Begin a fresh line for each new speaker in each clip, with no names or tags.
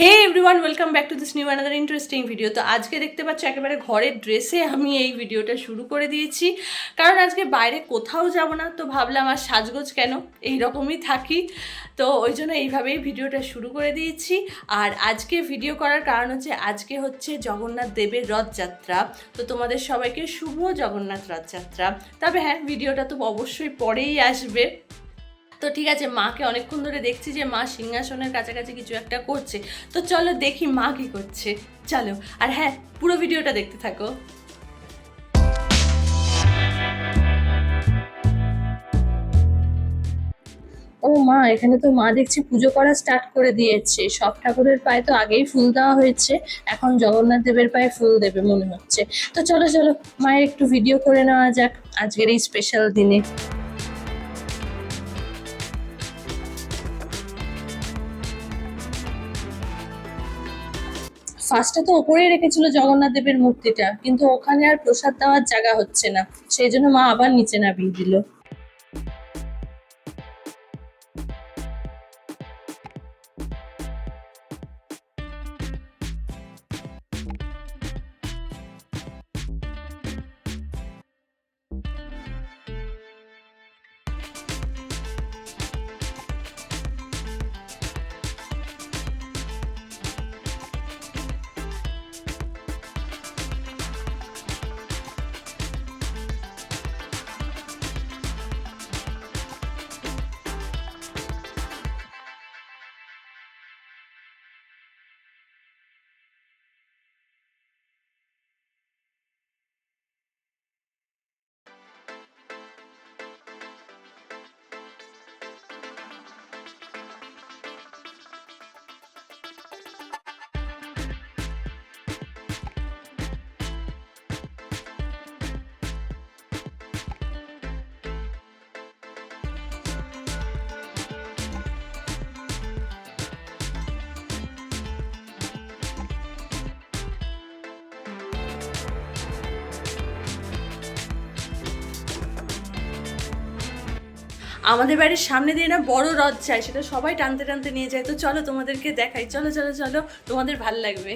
Hey everyone welcome back to this new another interesting video তো আজকে দেখতে পাচ্ছ একেবারে ঘরের ড্রেসে আমি এই ভিডিওটা শুরু করে দিয়েছি। কারণ আজকে বাইরে কোথাও যাব না, তো ভাবলাম আর সাজগোজ কেন? এই রকমই থাকি। তো ওই জন্য এইভাবেই ভিডিওটা শুরু করে দিয়েছি। আর আজকে ভিডিও করার কারণ হচ্ছে, আজকে হচ্ছে জগন্নাথ দেবের রথযাত্রা। তো তোমাদের সবাইকে শুভ জগন্নাথ রথযাত্রা। তবে হ্যাঁ ভিডিওটা তো অবশ্যই পরেই আসবে। তো ঠিক আছে, মাকে অনেকক্ষণ ধরে দেখছি যে মা সিংহাসনের কাছাকাছি কিছু একটা করছে। তো চলো দেখি মা কি করছে। চলো, আর হ্যাঁ পুরো ভিডিওটা দেখতে থাকো। ও মা, এখানে তো মা দেখছি পুজো করা স্টার্ট করে দিয়েছে। সব ঠাকুরের পায়ে তো আগেই ফুল দেওয়া হয়েছে। এখন জগন্নাথ দেবের পায়ে ফুল দেবে মনে হচ্ছে। তো চলো চলো, মায়ের একটু ভিডিও করে নেওয়া যাক আজকের এই স্পেশাল দিনে। ফার্স্টে তো ওপরে রেখেছিল জগন্নাথ দেবের মূর্তিটা, কিন্তু ওখানে আর প্রসাদ দেওয়ার জায়গা হচ্ছে না। সেই জন্য মা আবার নিচে নামিয়ে দিল। আমাদের বাড়ির সামনে দিয়ে না বড় রথ যায়, সেটা সবাই টানতে টানতে নিয়ে যায়। তো চলো তোমাদেরকে দেখাই। চলো চলো চলো, তোমাদের ভালো লাগবে।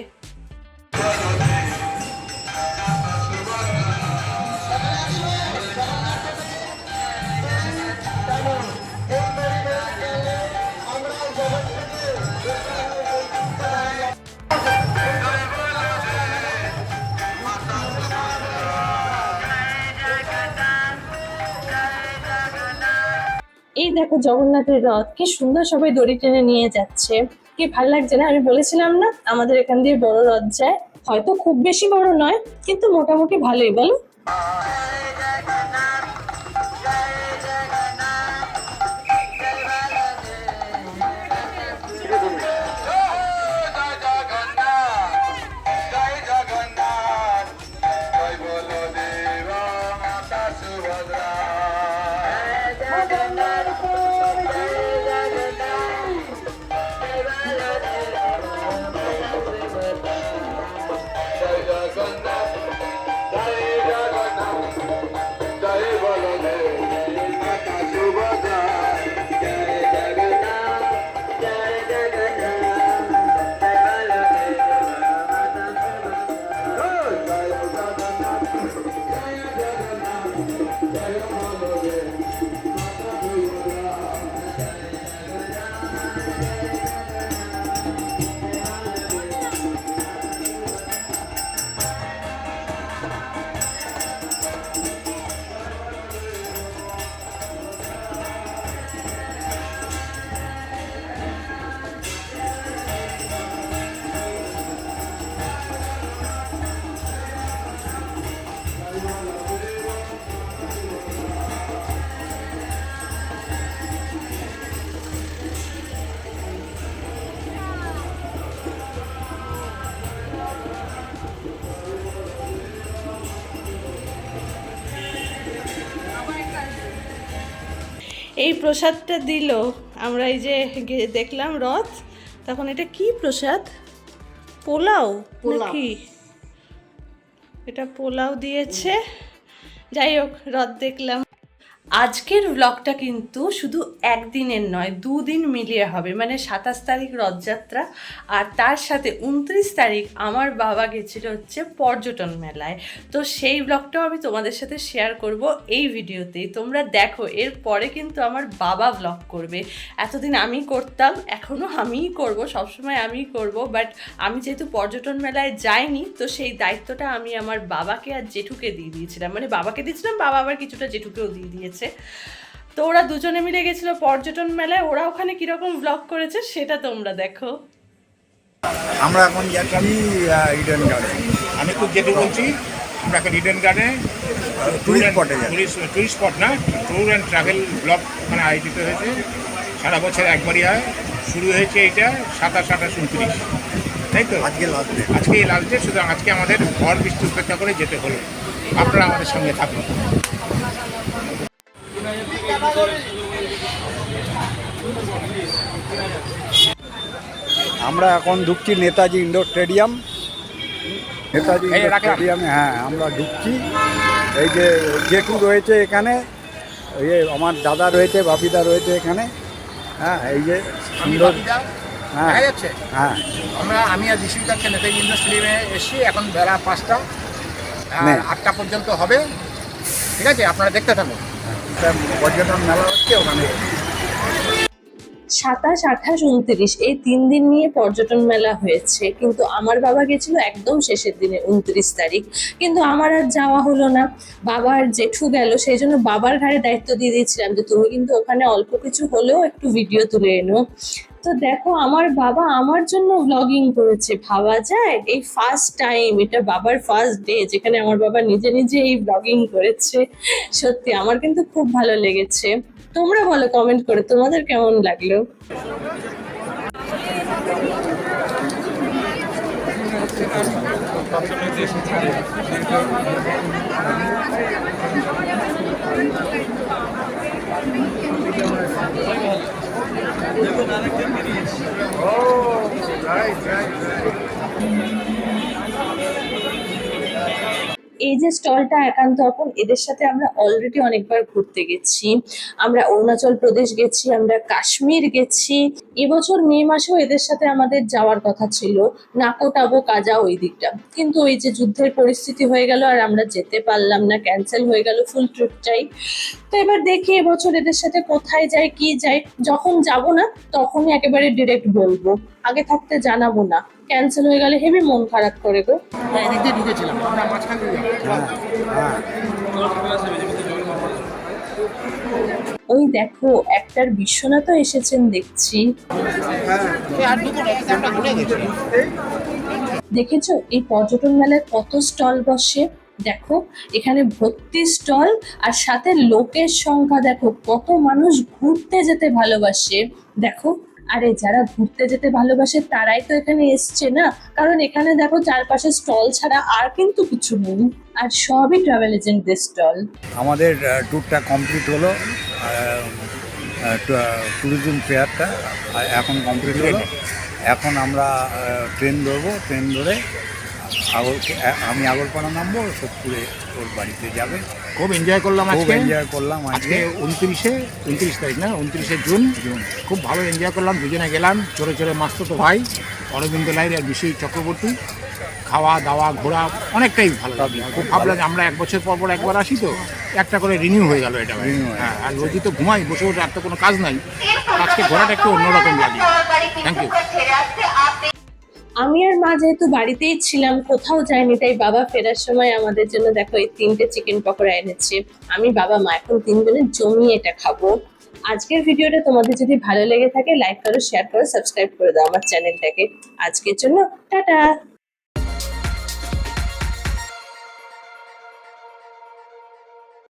দেখো জগন্নাথের রথ, কি সুন্দর সবাই দড়ি টেনে নিয়ে যাচ্ছে। কি ভালো লাগছে না? আমি বলেছিলাম না, আমাদের এখান দিয়ে বড় রথ যায়। হয়তো খুব বেশি বড় নয়, কিন্তু মোটামুটি ভালোই, বলো। এই প্রসাদটা দিল। আমরা এই যে দেখলাম রথ। তখন এটা কি প্রসাদ? পোলাও কি এটা পোলাও দিয়েছে। যাই হোক রথ দেখলাম। আজকের ব্লগটা কিন্তু শুধু একদিনের নয়, দুদিন মিলিয়ে হবে। মানে সাতাশ তারিখ রথযাত্রা আর তার সাথে উনত্রিশ তারিখ আমার বাবা গেছিল হচ্ছে পর্যটন মেলায়। তো সেই ব্লগটাও আমি তোমাদের সাথে শেয়ার করব এই ভিডিওতেই তোমরা দেখো এর পরে কিন্তু আমার বাবা ব্লগ করবে। এতদিন আমি করতাম এখনও আমিই করব, সবসময় আমিই করব। বাট আমি যেহেতু পর্যটন মেলায় যাইনি, তো সেই দায়িত্বটা আমি আমার বাবাকে আর জেঠুকে দিয়ে দিয়েছিলাম। মানে বাবাকে দিয়েছিলাম, বাবা আবার কিছুটা জেঠুকেও দিয়ে দিয়েছে। তো ওরা দুজনে মিলে গেছিল পর্যটন মেলায়। ওরা ওখানে কীরকম ব্লগ করেছে সেটা তোমরা দেখো।
আমরা এখন যাচ্ছি ইডেন গার্ডেন
আমি একটু যেতে বলছি আমরা এখন ইডেন গার্ডেনে
টুরিস্ট স্পটে
টুরিস্ট স্পট না ট্যুর অ্যান্ড ট্রাভেল ব্লগ মানে আয়োজিত হয়েছে। সারা বছর একবারই হয়। শুরু হয়েছে এটা সাতাশ আঠাশ উনত্রিশ। তাই তো?
আজকে লাস্ট ডে
আজকে এই লাস্ট ডে সুতরাং আজকে আমাদের ঘর বৃষ্টি উপেক্ষা করে যেতে হলো। আপনারা আমাদের সঙ্গে থাকুন।
আমরা এখন ঢুকছি Netaji indoor stadium. Netaji indoor স্টেডিয়ামে হ্যাঁ আমরা ঢুকছি। এই যে জেঠু রয়েছে এখানে এই যে আমার দাদা রয়েছে বাপিদা রয়েছে এখানে। হ্যাঁ এই যে সুন্দর হ্যাঁ হ্যাঁ।
আমরা আমি আর যাচ্ছে নেতাজি ইন্ডোর স্টেডিয়ামে এসেছি এখন বেলা পাঁচটা।
নে।
আটটা পর্যন্ত হবে। ঠিক আছে আপনারা দেখতে থাকুন।
এটা পর্যটন মেলা হচ্ছে, ওখানে
সাতাশ, আঠাশ, উনত্রিশ, এই তিন দিন নিয়ে পর্যটন মেলা হয়েছে। কিন্তু আমার বাবা গেছিল একদম শেষের দিনে, উনত্রিশ তারিখ। কিন্তু আমার আর যাওয়া হলো না। বাবার জেঠু গেল, সেই জন্য বাবার ঘাড়ে দায়িত্ব দিয়ে দিয়েছিলাম যে, তুমি কিন্তু ওখানে অল্প কিছু হলেও একটু ভিডিও তুলে এনো। তো দেখো, আমার বাবা আমার জন্য ব্লগিং করেছে, ভাবা যায়? এই ফার্স্ট টাইম এটা বাবার ফার্স্ট ডে যেখানে আমার বাবা নিজে নিজে এই ব্লগিং করেছে। সত্যি, আমার কিন্তু খুব ভালো লেগেছে। তোমরা বলো কমেন্ট করে, তোমাদের কেমন লাগল? Oh, right, right, right. এই যে স্টলটা একান্ত আপন, এদের সাথে আমরা অলরেডি অনেকবার ঘুরতে গেছি। আমরা অরুণাচল প্রদেশ গেছি, আমরা কাশ্মীর গেছি। এবছর মে মাসেও এদের সাথে আমাদের যাওয়ার কথা ছিল নাকোটাবো কাজা ওই দিকটা। কিন্তু ওই যে যুদ্ধের পরিস্থিতি হয়ে গেল আর আমরা যেতে পারলাম না ক্যান্সেল হয়ে গেল ফুল ট্রিপটাই তো এবার দেখি এবছর এদের সাথে কোথায় যাই কি যাই যখন যাব না, তখনই একেবারে ডিরেক্ট বলব। আগে থাকতে জানাব না। ক্যান্সেল হয়ে গেলে হেভি মন খারাপ করে গো।
ঢুকেছিলাম। যাব।
হ্যাঁ হ্যাঁ।
ওই দেখো একটার বিশ্বনাথও এসেছেন দেখছি। দেখেছ? এই পর্যটন মেলায় কত স্টল বসে? দেখো এখানে ভর্তি স্টল আর সাথে লোকের সংখ্যা দেখো কত মানুষ ঘুরতে যেতে ভালোবাসে। দেখো আরে যারা ঘুরতে যেতে ভালোবাসে তারাই তো এখানে এসছে না? কারণ এখানে দেখো চারপাশে স্টল ছাড়া আর কিন্তু কিছু নেই। আর সবই ট্রাভেল এজেন্টদের স্টল।
আমাদের ট্যুরটা কমপ্লিট হলো। ট্যুরিজম ফেয়ারটা এখন কমপ্লিট হলো। এখন আমরা ট্রেন ধরবো। ট্রেন ধরে আগর আমি আগরপাড়া নামবো সোদপুরে ওর বাড়িতে যাবে।
খুব এনজয় করলাম
খুব এনজয় করলাম
আজকে। উনত্রিশে উনত্রিশ তারিখ না উনত্রিশে জুন।
জুন।
খুব ভালো এনজয় করলাম দুজনে গেলাম চোরে চোরে মাস্তো ভাই অরবিন্দ লাইর আর বিশ্বজিৎ চক্রবর্তী। খাওয়া দাওয়া ঘোরা অনেকটাই ভালো লাগল। খুব ভাবলাম যে আমরা এক বছর পর পর একবার আসি তো একটা করে রিনিউ হয়ে গেল এটা। হ্যাঁ আর রোজই তো ঘুমাই বসে বসে আর তো কোনো কাজ নাই। আজকে ঘোরাটা একটু অন্যরকম লাগল থ্যাংক ইউ
আমি আর মা যেহেতু বাড়িতেই ছিলাম, কোথাও যাইনি, তাই বাবা ফেরার সময় আমাদের জন্য দেখো এই তিনটে চিকেন পকোড়া এনেছে। আমি, বাবা, মা, এখন তিনজনে জমিয়ে এটা খাব। আজকের ভিডিওটা তোমাদের যদি ভালো লেগে থাকে লাইক করো শেয়ার করো সাবস্ক্রাইব করে দাও আমার চ্যানেলটাকে আজকের জন্য টাটা!